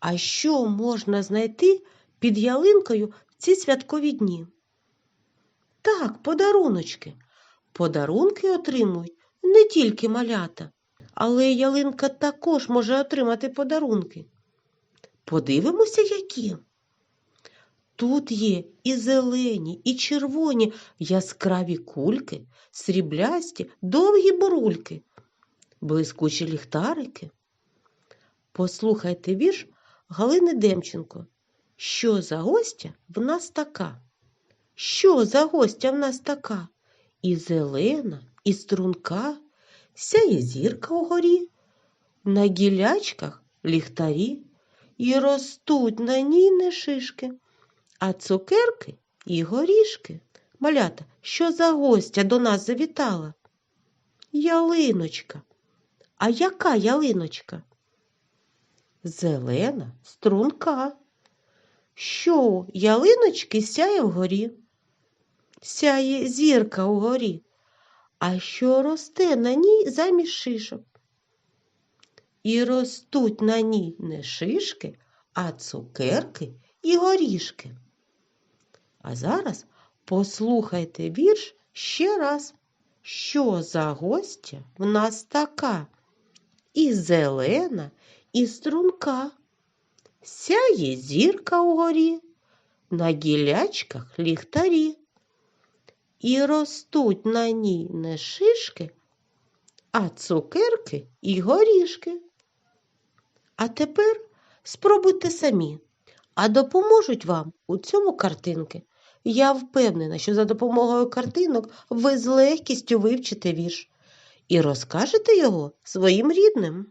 А що можна знайти під ялинкою в ці святкові дні? Так, подаруночки. Подарунки отримують не тільки малята, але ялинка також може отримати подарунки. Подивимося, які. Тут є і зелені, і червоні яскраві кульки, сріблясті, довгі бурульки, блискучі ліхтарики. Послухайте вірш Галини Демченко. Що за гостя в нас така? Що за гостя в нас така? І зелена, і струнка, сяє зірка угорі, на гілячках ліхтарі, і ростуть на ній не шишки, а цукерки і горішки. Малята, що за гостя до нас завітала? Ялиночка. А яка ялиночка? Зелена струнка. Що ялиночки сяє вгорі? Сяє зірка угорі. А що росте на ній замість шишок? І ростуть на ній не шишки, а цукерки і горішки. А зараз послухайте вірш ще раз. Що за гостя в нас така? І зелена, і струнка. Сяє зірка угорі, на гілячках ліхтарі. І ростуть на ній не шишки, а цукерки і горішки. А тепер спробуйте самі, а допоможуть вам у цьому картинки. Я впевнена, що за допомогою картинок ви з легкістю вивчите вірш і розкажете його своїм рідним.